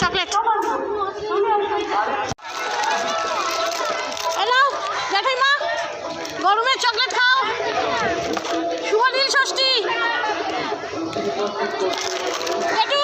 Chocolate. জেঠিমা গরমের chocolate খাও। শুভ নীল ষষ্ঠী। জেঠু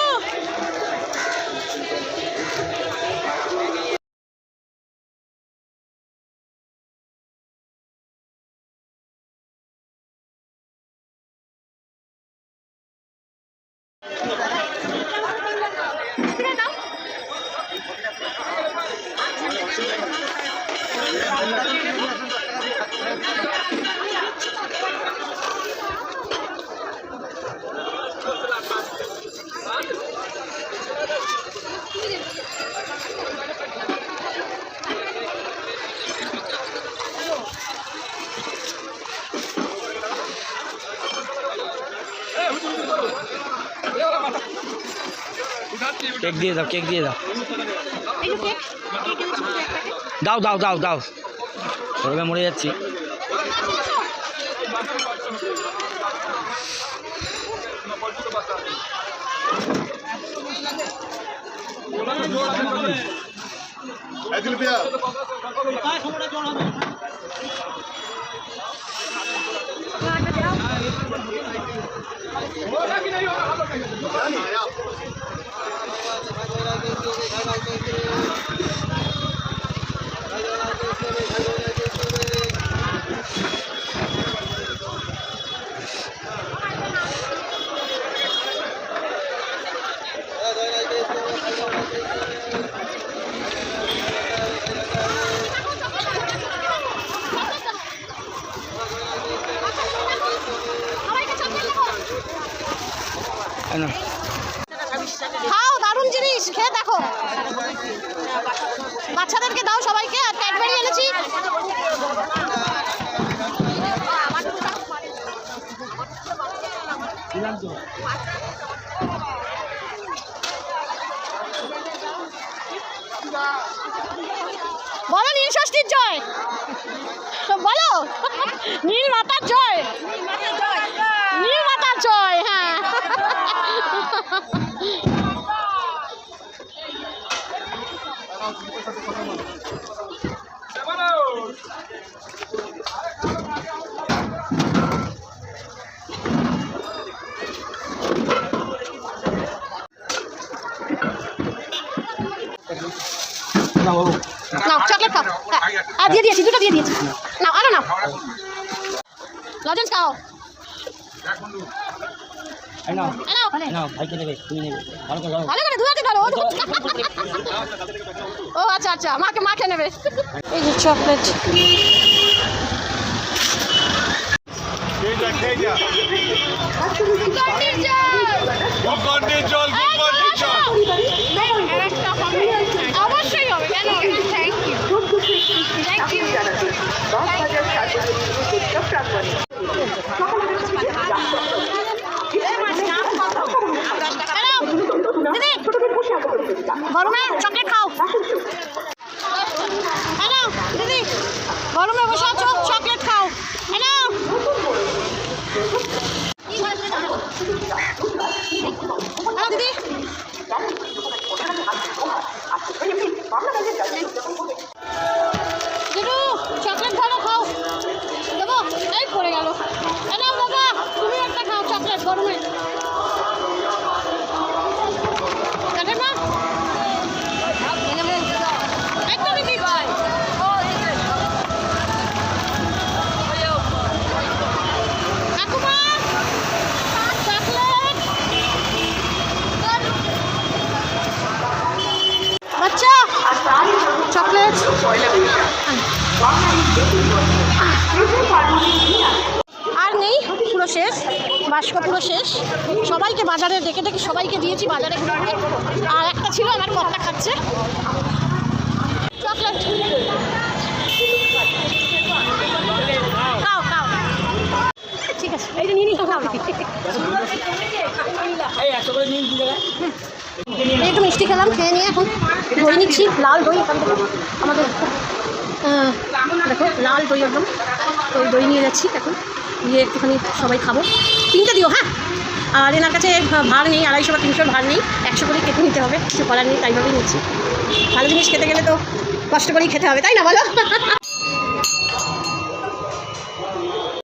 কেক দিয়ে দাও কেক দিয়ে দাও। দাও দাও দাও দাও। গরমে মরে যাচ্ছি। এই খাও, দারুণ জিনিস, খেয়ে দেখো। বাচ্চাদেরকে দাও সবাইকে, আর ক্যাডবেরি এনেছি। বলো নীল ষষ্ঠীর জয়। বলো, নীল মাতার জয় নীল মাতার জয় হ্যাঁ নাও চকলেট খাও। আর দিয়ে দিয়েছি দুটো দিয়ে দিয়েছি। নাও আরও নাও। লজেন্স খাও। এই নাও এ নাও। এই নাও ভাইকে নেবে তুমি নেবে। ভালো করে ধরো। ভালো করে ধুয়াতে ধরো ও আচ্ছা আচ্ছা মাকে মাকে নেবে। এই যে চকলেট গরমে চকলেট খাও। হ্যালো দিদি গরমে বসে আছো চকলেট খাও। হ্যালো। আর নেই, পুরো শেষ বাস্ক পুরো শেষ। সবাইকে বাজারে ডেকে ডেকে সবাইকে দিয়েছি বাজারে ঘুরে। আর একটা ছিল, আমার কর্তা খাচ্ছে। চকলেট। ঠিক আছে, এই একটু মিষ্টি খেলাম, খেয়ে নিয়ে এখন দই নিচ্ছি, লাল দই এখান থেকে। আমাদের দেখো, লাল দই একদম। তো দই নিয়ে যাচ্ছি এখন নিয়ে একটুখানি সবাই খাব। তিনটে দিও হ্যাঁ? আর এনার কাছে ভার নেই, আড়াইশো বা তিনশোর ভার নেই। একশো করে কেটে নিতে হবে, কিছু করার নেই, তাইভাবেই নিচ্ছি। ভালো জিনিস খেতে গেলে তো কষ্ট করেই খেতে হবে, তাই না বলো?